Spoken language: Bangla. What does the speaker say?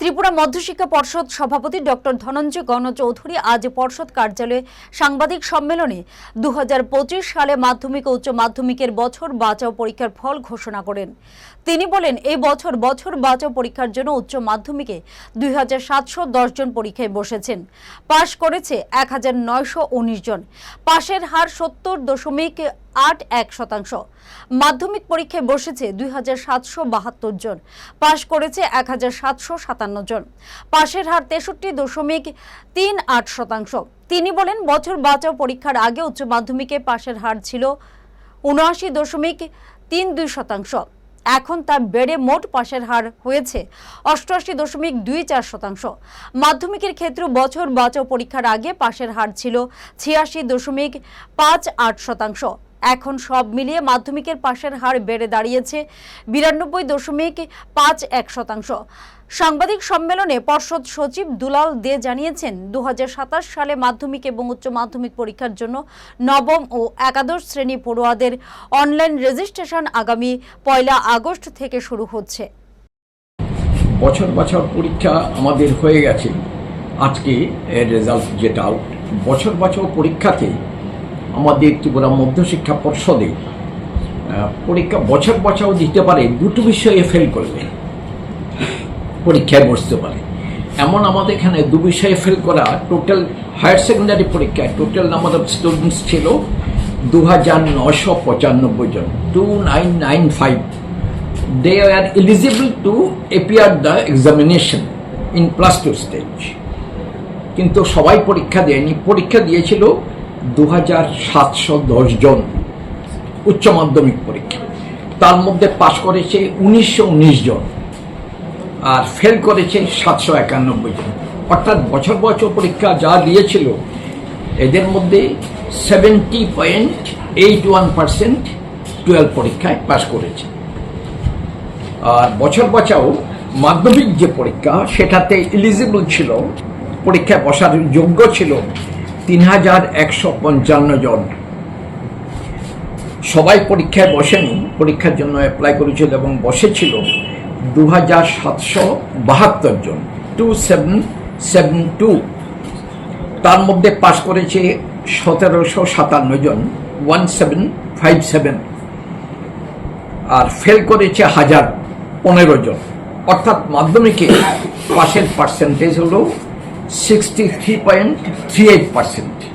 ত্রিপুরা মধ্যশিক্ষা পর্ষদ সভাপতি ডক্টর ধনঞ্জয় গণচৌধুরী আজ পর্ষদ কার্যালয়ে সাংবাদিক সম্মেলনে দু হাজার পঁচিশ সালে মাধ্যমিক ও উচ্চ মাধ্যমিকের বছর বাঁচাও পরীক্ষার ফল ঘোষণা করেন। তিনি বলেন এই বছর বছর বাঁচাও পরীক্ষার জন্য উচ্চ মাধ্যমিকে দুই হাজার সাতশো দশ জন পরীক্ষায় বসেছেন। পাশ করেছে এক হাজার নয়শ উনিশ জন। পাশের হার সত্তর দশমিক আট এক শতাংশ। মাধ্যমিক পরীক্ষায় বসেছে দুই হাজার সাতশো বাহাত্তর জন। পাশ করেছে এক হাজার সাতশো সাতান্ন জন। পাশের হার তেষট্টি দশমিক তিন আট শতাংশ। তিনি বলেন, বছর বাঁচাও পরীক্ষার আগে উচ্চ মাধ্যমিকে পাশের হার ছিল উনআশি দশমিক তিন দুই শতাংশ। এখন তা বেড়ে মোট পাশের হার হয়েছে অষ্টআশি দশমিক দুই চার শতাংশ। মাধ্যমিকের ক্ষেত্রে বছর বাঁচাও পরীক্ষার আগে পাশের হার ছিল ছিয়াশি দশমিক পাঁচ আট শতাংশ। এখন সব মিলিয়ে মাধ্যমিকের পাশের হার বেড়ে দাঁড়িয়েছে বিরানব্বই দশমিক পাঁচ এক শতাংশ। সাংবাদিক সম্মেলনে পর্ষদ সচিব দুলাল দে জানিয়েছেন দু সালে মাধ্যমিক এবং উচ্চ মাধ্যমিক পরীক্ষার জন্য নবম ও একাদশ শ্রেণি পড়ুয়াদের অনলাইন রেজিস্ট্রেশন আগামী পয়লা আগস্ট থেকে শুরু হচ্ছে। বছর বছর পরীক্ষা আমাদের হয়ে গেছে। আজকে রেজাল্ট যেটা আউট বছর বছর পরীক্ষাতে আমাদের ত্রিপুরা মধ্যশিক্ষা পর্ষদে পরীক্ষা বছর বছর দিতে পারে, দুটো বিষয়ে ফেল করলে পরীক্ষায় বসতে পারে। এমন আমাদের এখানে দু বিষয়ে ফেল করা টোটাল হায়ার সেকেন্ডারি পরীক্ষায় টোটাল নাম্বার স্টুডেন্টস ছিল দু হাজার নশো পঁচানব্বই জন two nine nine five they are eligible to appear the examination in plus two stage কিন্তু সবাই পরীক্ষা দেয়নি। পরীক্ষা দিয়েছিল দু হাজার সাতশো দশ জন উচ্চ মাধ্যমিক পরীক্ষা। তার মধ্যে পাশ করেছে উনিশশো উনিশ জন আর ফেল করেছে সাতশো একানব্বই জন। অর্থাৎ বছর বছর পরীক্ষা যা দিয়েছিল, এদের মধ্যে seventy point eight one percent twelve পরীক্ষায় পাশ করেছে। আর বছর বছাও মাধ্যমিক যে পরীক্ষা, সেটাতে এলিজিবল ছিল, পরীক্ষায় বসার যোগ্য ছিল তিন হাজার একশো পঞ্চান্ন জন। সবাই পরীক্ষায় বসেনি, পরীক্ষার জন্য অ্যাপ্লাই করেছিল এবং বসেছিল দু হাজার সাতশো বাহাত্তর জন টু সেভেন সেভেন টু তার মধ্যে পাশ করেছে সতেরোশো সাতান্ন জন ওয়ান সেভেন ফাইভ সেভেন আর ফেল করেছে হাজার পনেরো জন। অর্থাৎ মাধ্যমিকে পাশের পার্সেন্টেজ হলো sixty three point three eight percent